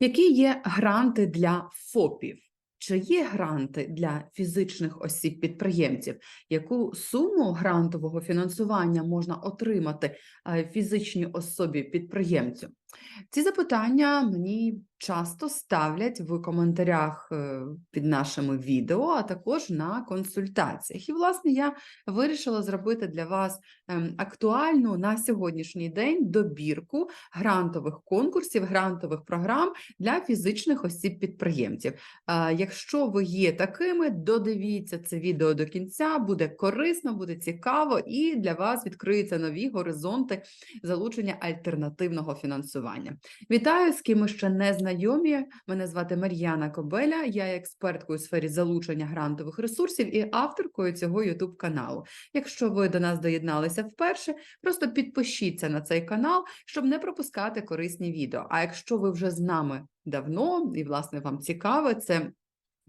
Які є гранти для ФОПів? Чи є гранти для фізичних осіб-підприємців? Яку суму грантового фінансування можна отримати е, фізичній особі-підприємцю? Ці запитання мені часто ставлять в коментарях е, під нашими відео, а також на консультаціях. І, власне, я вирішила зробити для вас ем, актуальну на сьогоднішній день добірку грантових конкурсів, грантових програм для фізичних осіб-підприємців. Е, Якщо ви є такими, додивіться це відео до кінця, буде корисно, буде цікаво, і для вас відкриються нові горизонти залучення альтернативного фінансування. Вітаю, з ким ще не знайомі. Мене звати Мар'яна Кобеля, я є експерткою у сфері залучення грантових ресурсів і авторкою цього youtube каналу. Якщо ви до нас доєдналися вперше, просто підпишіться на цей канал, щоб не пропускати корисні відео. А якщо ви вже з нами давно і, власне, вам цікаво, це.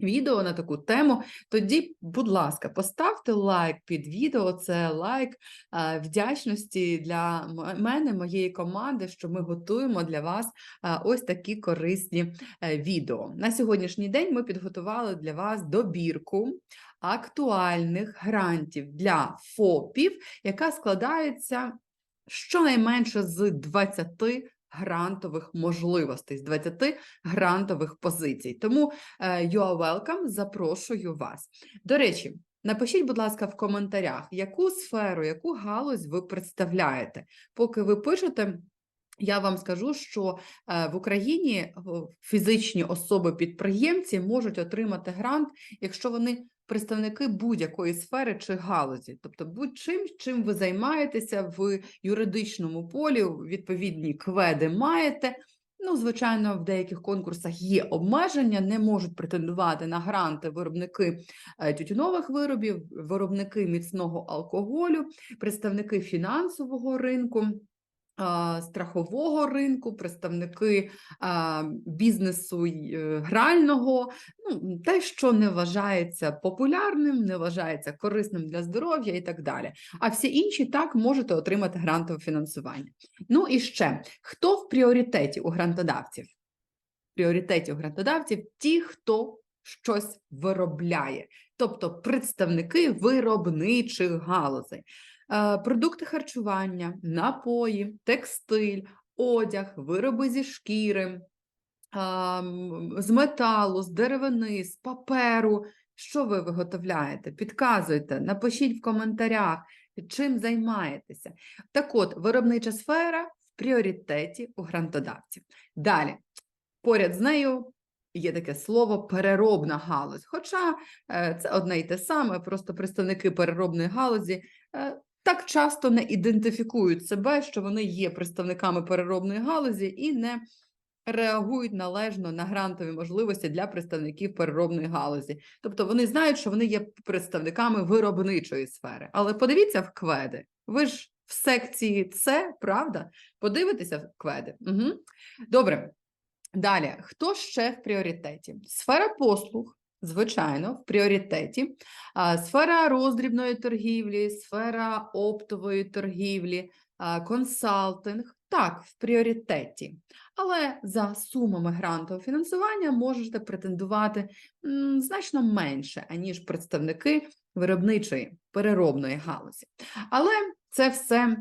Відео на таку тему, тоді, будь ласка, поставте лайк під відео. Це лайк е, вдячності для мене, моєї команди, що ми готуємо для вас е, ось такі корисні е, відео. На сьогоднішній день ми підготували для вас добірку актуальних грантів для ФОПів, яка складається щонайменше з 20 грантових можливостей, з 20 грантових позицій. Тому е, you are welcome, запрошую вас. До речі, напишіть, будь ласка, в коментарях, яку сферу, яку галузь ви представляєте. Поки ви пишете, я вам скажу, що е, в Україні фізичні особи-підприємці можуть отримати грант, якщо вони представники будь-якої сфери чи галузі, тобто будь-чим, чим ви займаєтеся в юридичному полі, відповідні кведи маєте. Ну, звичайно, в деяких конкурсах є обмеження, не можуть претендувати на гранти виробники е, тютюнових виробів, виробники міцного алкоголю, представники фінансового ринку. Страхового ринку, представники бізнесу е, грального, ну, те, що не вважається популярним, не вважається корисним для здоров'я і так далі. А всі інші так можете отримати грантове фінансування. Ну і ще хто в пріоритеті у грантодавців? Пріоритеті у грантодавців ті, хто щось виробляє, тобто представники виробничих галузей. Е, Продукти харчування, напої, текстиль, одяг, вироби зі шкіри, з металу, з деревини, з паперу. Що ви виготовляєте? Підказуйте, напишіть в коментарях, чим займаєтеся. Так от, виробнича сфера в пріоритеті у грантодавців. Далі, поряд з нею є таке слово переробна галузь. Хоча е, це одне й те саме, просто представники переробної галузі е, так часто не ідентифікують себе, що вони є представниками переробної галузі і не реагують належно на грантові можливості для представників переробної галузі. Тобто вони знають, що вони є представниками виробничої сфери. Але подивіться в кведи. Ви ж в секції С, правда? Подивитеся в кведи. Угу. Добре. Далі, хто ще в пріоритеті? Сфера послуг, звичайно, в пріоритеті. Сфера роздрібної торгівлі, сфера оптової торгівлі, консалтинг. Так, в пріоритеті. Але за сумами грантового фінансування можете претендувати значно менше, аніж представники виробничої переробної галузі. Але це все,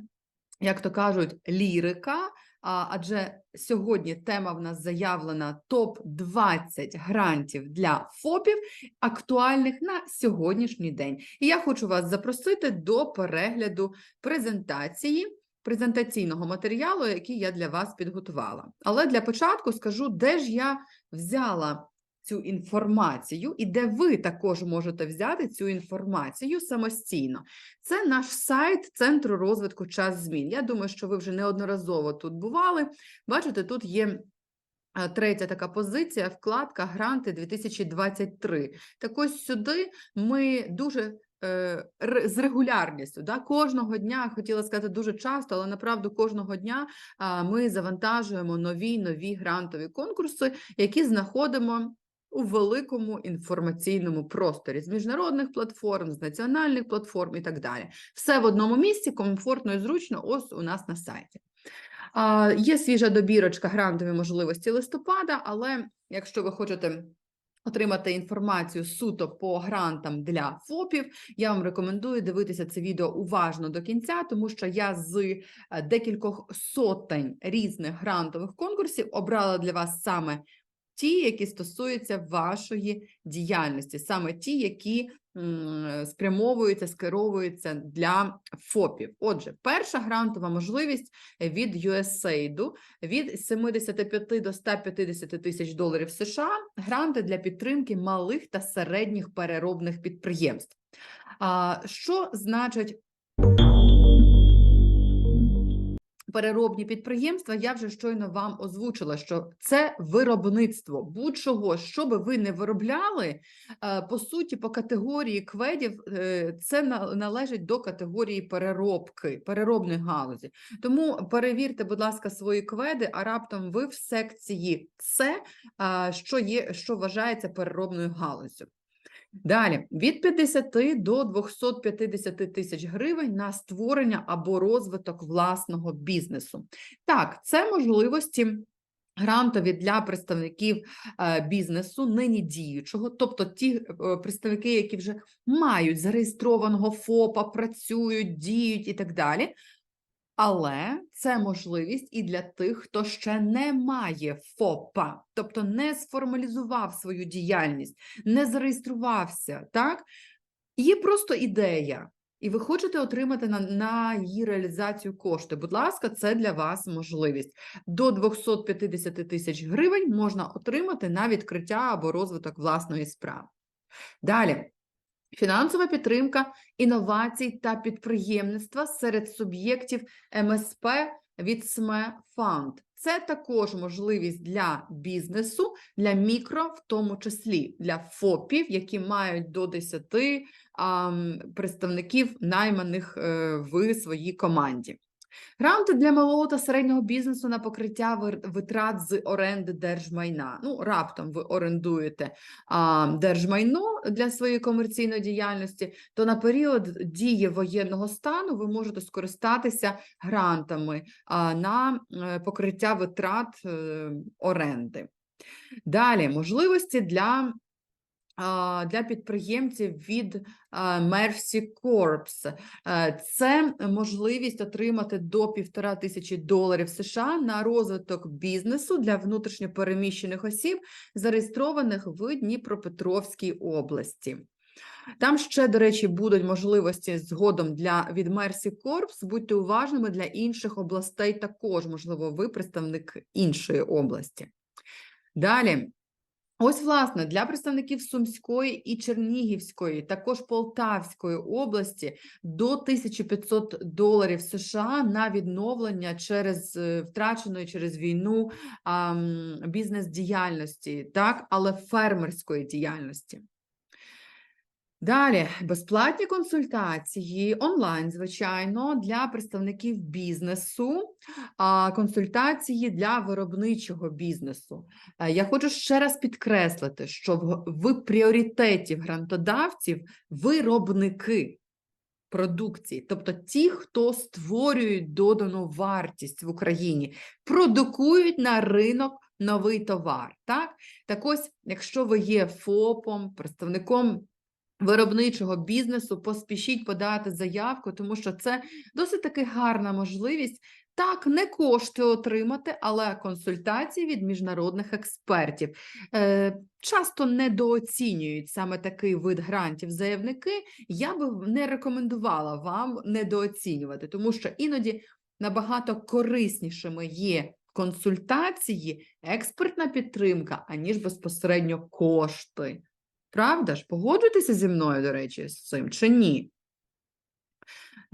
як то кажуть, лірика. Адже сьогодні тема в нас заявлена топ-20 грантів для ФОПів, актуальних на сьогоднішній день. І я хочу вас запросити до перегляду презентації, презентаційного матеріалу, який я для вас підготувала. Але для початку скажу, де ж я взяла цю інформацію і де ви також можете взяти цю інформацію самостійно. Це наш сайт Центру розвитку час змін. Я думаю, що ви вже неодноразово тут бували. Бачите, тут є. е, Третя така позиція, вкладка гранти 2023. Так ось сюди ми дуже е, з регулярністю, да, кожного дня, хотіла сказати дуже часто, але направду кожного дня ми завантажуємо нові нові грантові конкурси, які знаходимо у великому інформаційному просторі з міжнародних платформ, з національних платформ і так далі. Все в одному місці, комфортно і зручно, ось у нас на сайті. Є свіжа добірочка грантові можливості листопада, але якщо ви хочете отримати інформацію суто по грантам для ФОПів, я вам рекомендую дивитися це відео уважно до кінця, тому що я з е, декількох сотень різних грантових конкурсів обрала для вас саме ті, які стосуються вашої діяльності, саме ті, які спрямовуються, скеровуються для ФОПів. Отже, перша грантова можливість від USAID від 75 до 150 тисяч доларів США гранти для підтримки малих та середніх переробних підприємств. А що значить переробні підприємства? Я вже щойно вам озвучила, що це виробництво будь-чого, що би ви не виробляли, е, по суті, по категорії кведів е, це належить до категорії переробки, переробної галузі. Тому перевірте, будь ласка, свої кведи, а раптом ви в секції а, що є, що вважається переробною галузю. Далі від 50 до 250 тисяч гривень на створення або розвиток власного бізнесу. Так, це можливості. Грантові для представників е, бізнесу нині діючого, тобто ті е, представники, які вже мають зареєстрованого ФОПа, працюють, діють і так далі. Але це можливість і для тих, хто ще не має ФОПа, тобто не сформалізував свою діяльність, не зареєструвався. Так є просто ідея, і ви хочете отримати на, на її реалізацію кошти. Будь ласка, це для вас можливість. До 250 тисяч гривень можна отримати на відкриття або розвиток власної справи. Далі. Фінансова підтримка інновацій та підприємництва серед суб'єктів МСП від СМЕ Фанд. Це також можливість для бізнесу, для мікро, в тому числі для ФОПів, які мають до 10 а, представників найманих е, в своїй команді. Гранти для малого та середнього бізнесу на покриття витрат з оренди держмайна. Ну, раптом ви орендуєте а, держмайно для своєї комерційної діяльності, то на період дії воєнного стану ви можете скористатися грантами а, на е, покриття витрат е, оренди. Далі можливості для для підприємців від Mercy Corps. Е, Це можливість отримати до півтора тисячі доларів США на розвиток бізнесу для внутрішньопереміщених осіб, зареєстрованих в Дніпропетровській області. Там ще, до речі, будуть можливості згодом для від Mercy Corps. Будьте уважними для інших областей також, можливо, ви представник іншої області. Далі. Ось, власне, для представників Сумської і Чернігівської, також Полтавської області до 1500 доларів США на відновлення через е, втраченої через війну бізнес-діяльності, так, але фермерської діяльності. Далі безплатні консультації онлайн, звичайно, для представників бізнесу, а консультації для виробничого бізнесу. Е, Я хочу ще раз підкреслити, що в, в пріоритеті грантодавців виробники продукції, тобто ті, хто створюють додану вартість в Україні, продукують на ринок новий товар. Так, так ось, якщо ви є ФОПом, представником виробничого бізнесу, поспішіть подати заявку, тому що це досить таки гарна можливість. Так, не кошти отримати, але консультації від міжнародних експертів. Е, часто недооцінюють саме такий вид грантів заявники. Я би не рекомендувала вам недооцінювати, тому що іноді набагато кориснішими є консультації, експертна підтримка, аніж безпосередньо кошти. Правда ж? Погоджуєтеся зі мною, до речі, з цим чи ні?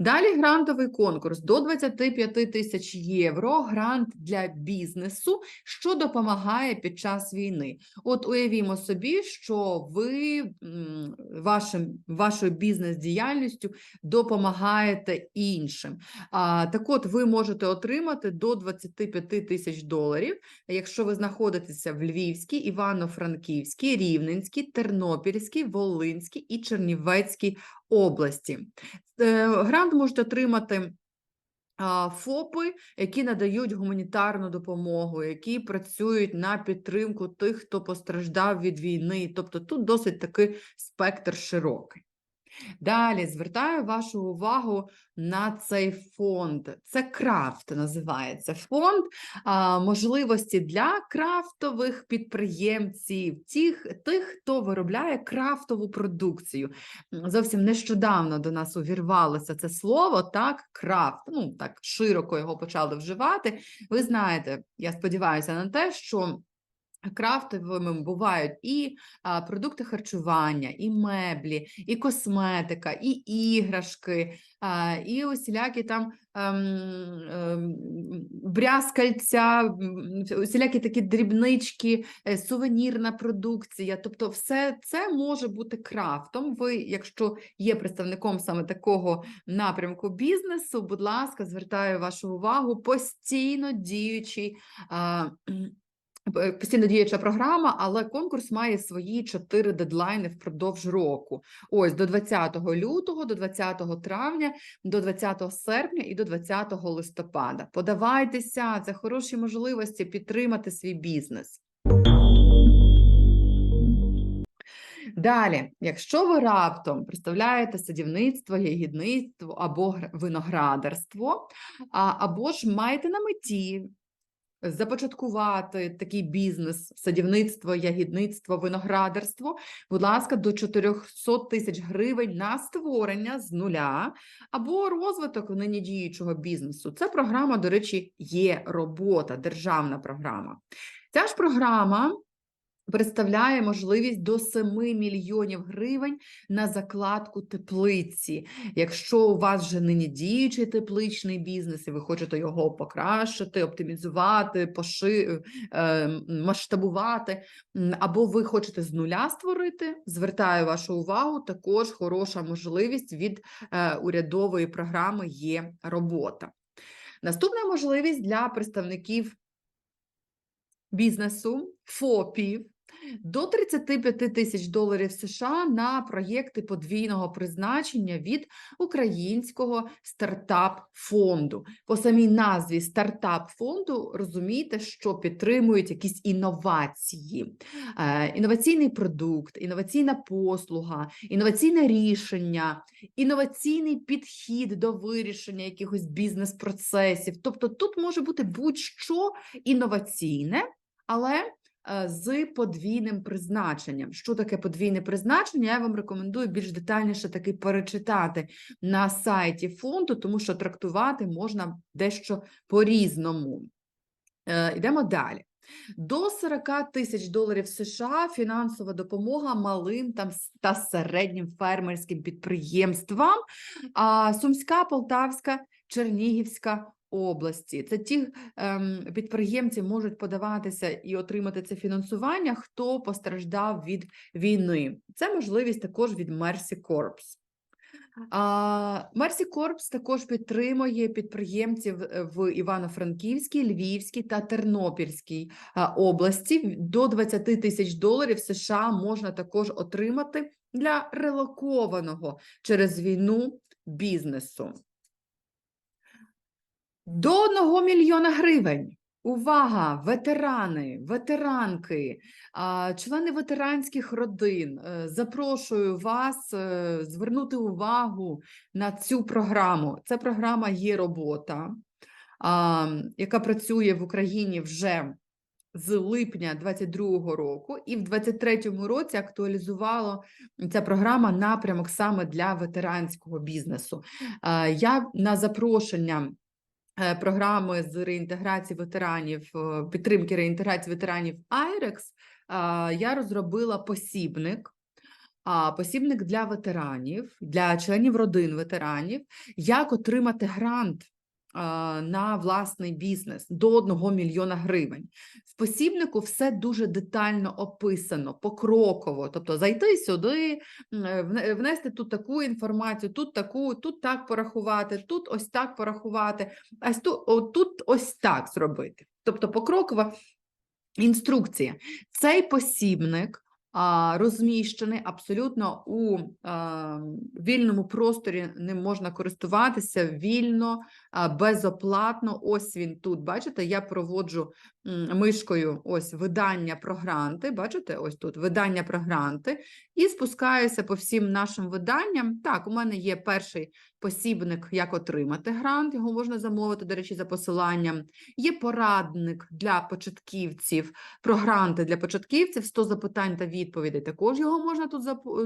Далі грантовий конкурс до 25 тисяч євро. Грант для бізнесу, що допомагає під час війни. От уявімо собі, що ви вашим, вашою бізнес-діяльністю допомагаєте іншим. А, так от, ви можете отримати до 25 тисяч доларів, якщо ви знаходитеся в Львівській, Івано-Франківській, Рівненській, Тернопільській, Волинській і Чернівецькій області. Грант можуть отримати ФОПи, які надають гуманітарну допомогу, які працюють на підтримку тих, хто постраждав від війни. Тобто тут досить такий спектр широкий. Далі звертаю вашу увагу на цей фонд. Це крафт називається фонд а, можливості для крафтових підприємців, тих, тих, хто виробляє крафтову продукцію. Зовсім нещодавно до нас увірвалося це слово, так, крафт. Ну так широко його почали вживати. Ви знаєте, я сподіваюся на те, що. Крафтовими бувають і а, продукти харчування, і меблі, і косметика, і іграшки, а, і усілякі там ем, ем, брязкальця, усілякі такі дрібнички, е, сувенірна продукція. Тобто, все це може бути крафтом. Ви, якщо є представником саме такого напрямку бізнесу, будь ласка, звертаю вашу увагу, постійно діючий. П- Постійно діюча програма, але конкурс має свої чотири дедлайни впродовж року. Ось до 20 лютого, до 20 травня, до 20 серпня і до 20 листопада. Подавайтеся, це хороші можливості підтримати свій бізнес. Далі, якщо ви раптом представляєте садівництво, ягідництво або гр- виноградарство, або ж маєте на меті започаткувати такий бізнес, садівництво, ягідництво, виноградарство, будь ласка, до 400 тисяч гривень на створення з нуля або розвиток нині діючого бізнесу. Це програма, до речі, є робота, державна програма. Ця ж програма представляє можливість до 7 мільйонів гривень на закладку теплиці. Якщо у вас вже нині діючий тепличний бізнес, і ви хочете його покращити, оптимізувати, поши... е, масштабувати, або ви хочете з нуля створити, звертаю вашу увагу, також хороша можливість від е, урядової програми є робота. Наступна можливість для представників бізнесу, ФОПів, до 35 тисяч доларів США на проєкти подвійного призначення від українського стартап-фонду. По самій назві стартап-фонду розумієте, що підтримують якісь інновації, Е, інноваційний продукт, інноваційна послуга, інноваційне рішення, інноваційний підхід до вирішення якихось бізнес-процесів. Тобто тут може бути будь-що інноваційне, але з подвійним призначенням. Що таке подвійне призначення? Я вам рекомендую більш детальніше таки перечитати на сайті фонду, тому що трактувати можна дещо по-різному. Е, Йдемо далі. До 40 тисяч доларів США фінансова допомога малим та середнім фермерським підприємствам. Сумська, Полтавська, Чернігівська області. Це ті ем, підприємці можуть подаватися і отримати це фінансування, хто постраждав від війни. Це можливість також від Mercy Corps. А, Мерсі Корпс також підтримує підприємців е, в Івано-Франківській, Львівській та Тернопільській області. До 20 тисяч доларів США можна також отримати для релокованого через війну бізнесу. До 1 мільйона гривень. Увага! Ветерани, ветеранки, члени ветеранських родин. е, Запрошую вас е, звернути увагу на цю програму. Це програма є робота, яка працює в Україні вже з липня 22-го року, і в 23-му році актуалізувала ця програма напрямок саме для ветеранського бізнесу. Е, Я на запрошення програми з реінтеграції ветеранів, е, підтримки реінтеграції ветеранів IREX, е, я розробила посібник. А посібник для ветеранів, для членів родин ветеранів, як отримати грант на власний бізнес до 1 мільйона гривень. В посібнику все дуже детально описано, покроково. Тобто зайти сюди, е, вне- внести тут таку інформацію, тут таку, тут так порахувати, тут ось так порахувати, а тут, ось так зробити. Тобто покрокова інструкція. Цей посібник розміщений абсолютно у а, вільному просторі ним можна користуватися вільно, безоплатно. Ось він тут. Бачите, я проводжу мишкою ось видання про гранти. Бачите, ось тут видання про гранти, і спускаюся по всім нашим виданням. Так, у мене є перший посібник, як отримати грант. Його можна замовити, до речі, за посиланням. Є порадник для початківців про гранти для початківців, 100 запитань та відповідей. Також його можна тут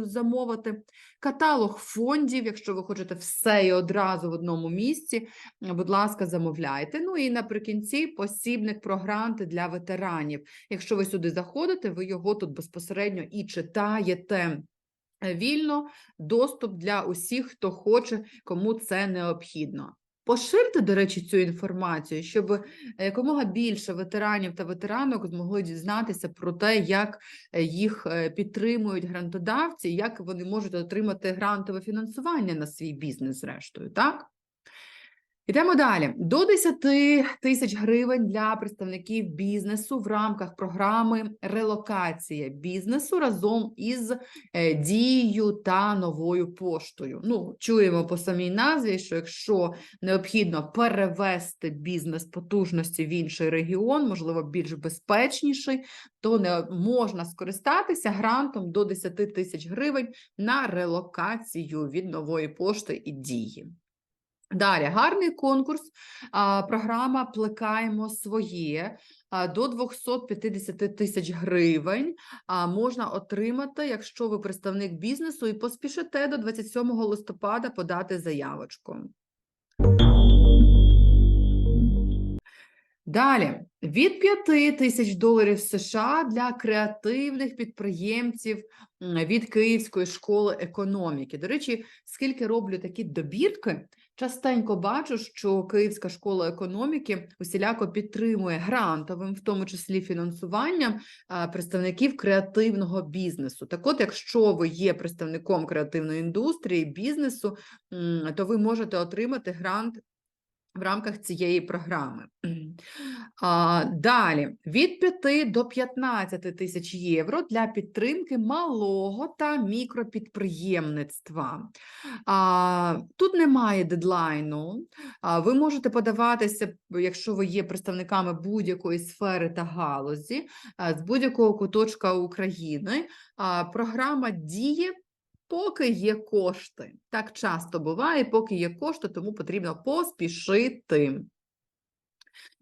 замовити. Каталог фондів, якщо ви хочете все і одразу в одному місці, будь ласка, замовляйте. Ну і наприкінці посібник про гранти для ветеранів. Якщо ви сюди заходите, ви його тут безпосередньо і читаєте. Е, Вільно доступ для усіх, хто хоче, кому це необхідно. Поширте, до речі, цю інформацію, щоб е, якомога більше ветеранів та ветеранок змогли дізнатися про те, як е, їх підтримують грантодавці, як вони можуть отримати грантове фінансування на свій бізнес, зрештою, так? Йдемо далі. До 10 тисяч гривень для представників бізнесу в рамках програми релокація бізнесу разом із е, дією та новою поштою. Ну, чуємо по самій назві, що якщо необхідно перевести бізнес потужності в інший регіон, можливо, більш безпечніший, то не можна скористатися грантом до 10 тисяч гривень на релокацію від нової пошти і дії. Далі, гарний конкурс. Програма Плекаємо своє до 250 тисяч гривень можна отримати, якщо ви представник бізнесу і поспішите до 27 листопада подати заявочку. Далі, від 5 тисяч доларів США для креативних підприємців від Київської школи економіки. До речі, скільки роблю такі добірки, частенько бачу, що Київська школа економіки усіляко підтримує грантовим, в тому числі фінансуванням, представників креативного бізнесу. Так от, якщо ви є представником креативної індустрії, бізнесу, то ви можете отримати грант в рамках цієї програми. А, далі від 5 до 15 тисяч євро для підтримки малого та мікропідприємництва. А, тут немає дедлайну. А, ви можете подаватися, якщо ви є представниками будь-якої сфери та галузі, з будь-якого куточка України. А, програма діє поки є кошти. Так часто буває, поки є кошти, тому потрібно поспішити.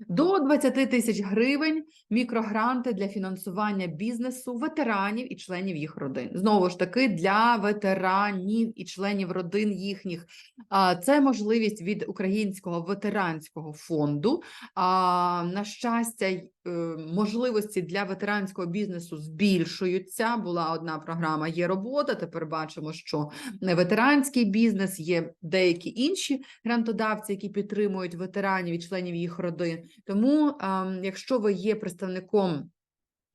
До 20 тисяч гривень мікрогранти для фінансування бізнесу ветеранів і членів їх родин. Знову ж таки, для ветеранів і членів родин їхніх. Це можливість від Українського ветеранського фонду. А, На щастя, е, можливості для ветеранського бізнесу збільшуються. Була одна програма Є робота. Тепер бачимо, що не ветеранський бізнес, є деякі інші грантодавці, які підтримують ветеранів і членів їх родин. Тому, ем, якщо ви є представником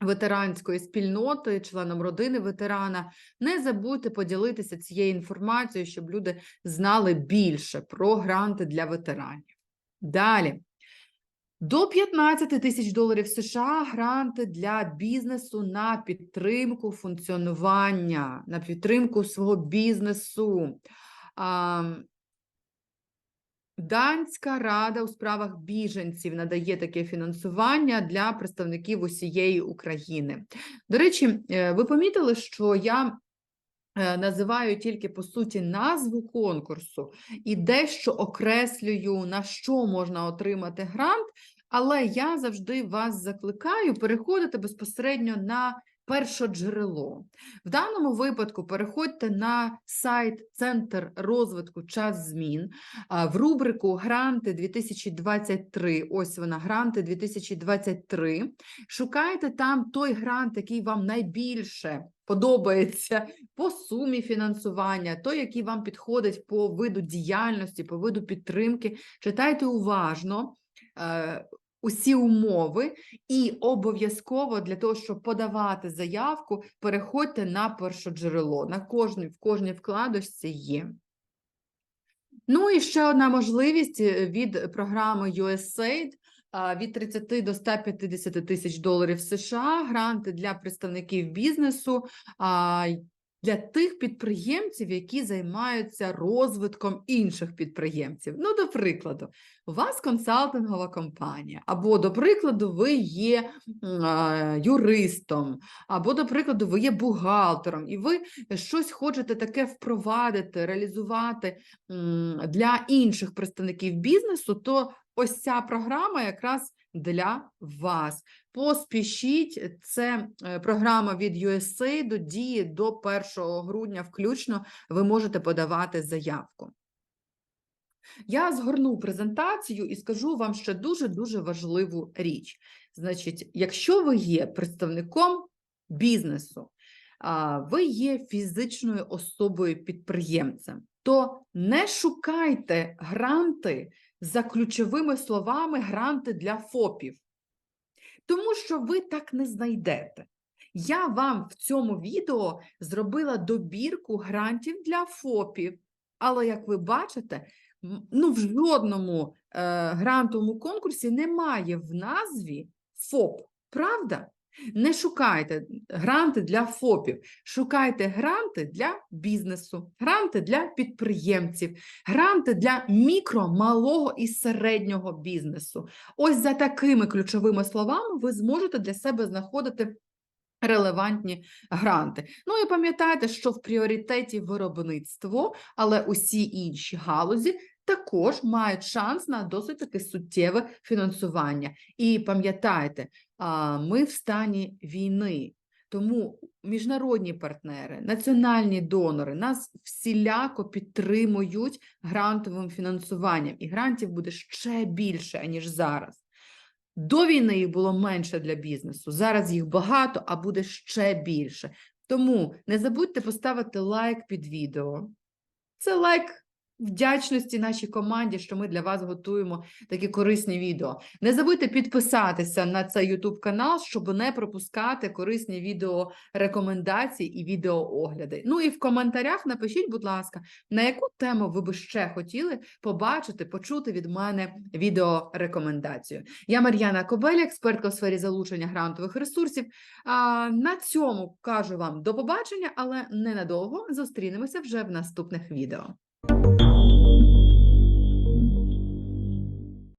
ветеранської спільноти, членом родини ветерана, не забудьте поділитися цією інформацією, щоб люди знали більше про гранти для ветеранів. Далі. До 15 тисяч доларів США гранти для бізнесу на підтримку функціонування, на підтримку свого бізнесу. Данська рада у справах біженців надає таке фінансування для представників усієї України. До речі, е, ви помітили, що я е, називаю тільки по суті назву конкурсу і дещо окреслюю, на що можна отримати грант, але я завжди вас закликаю переходити безпосередньо на першоджерело. В даному випадку переходьте на сайт Центр розвитку час змін в рубрику Гранти 2023. Ось вона, гранти 2023. Шукайте там той грант, який вам найбільше подобається по сумі фінансування, той, який вам підходить по виду діяльності, по виду підтримки. Читайте уважно. Усі умови, і обов'язково для того, щоб подавати заявку, переходьте на першоджерело. На кожній, в кожній вкладочці є. Ну і ще одна можливість е, від програми USAID. від 30 до 150 тисяч доларів США, гранти для представників бізнесу, для тих підприємців, які займаються розвитком інших підприємців. Ну, до прикладу, у вас консалтингова компанія, або, до прикладу, ви є а, юристом, або, до прикладу, ви є бухгалтером, і ви щось хочете таке впровадити, реалізувати для інших представників бізнесу, то ось ця програма якраз для вас. Поспішіть, це е, програма від USAID діє до 1 грудня включно, ви можете подавати заявку. Я згорну презентацію і скажу вам ще дуже-дуже важливу річ. Значить, якщо ви є представником бізнесу, ви є фізичною особою підприємцем, то не шукайте гранти за ключовими словами гранти для ФОПів, тому що ви так не знайдете. Я вам в цьому відео зробила добірку грантів для ФОПів, але як ви бачите, ну в жодному е, грантовому конкурсі немає в назві ФОП, правда? Не шукайте гранти для ФОПів, шукайте гранти для бізнесу, гранти для підприємців, гранти для мікро, малого і середнього бізнесу. Ось за такими ключовими словами ви зможете для себе знаходити релевантні гранти. Ну і пам'ятайте, що в пріоритеті виробництво, але усі інші галузі також мають шанс на досить таки суттєве фінансування. І пам'ятайте, ми в стані війни. Тому міжнародні партнери, національні донори нас всіляко підтримують грантовим фінансуванням, і грантів буде ще більше, аніж зараз. До війни їх було менше для бізнесу, зараз їх багато, а буде ще більше. Тому не забудьте поставити лайк під відео. Це лайк вдячності нашій команді, що ми для вас готуємо такі корисні відео. Не забудьте підписатися на цей YouTube канал, щоб не пропускати корисні відео рекомендації і відеоогляди. Ну і в коментарях напишіть, будь ласка, на яку тему ви би ще хотіли побачити, почути від мене відеорекомендацію. Я Мар'яна Кобеля, експертка у сфері залучення грантових ресурсів. А, на цьому кажу вам до побачення, але ненадовго зустрінемося вже в наступних відео.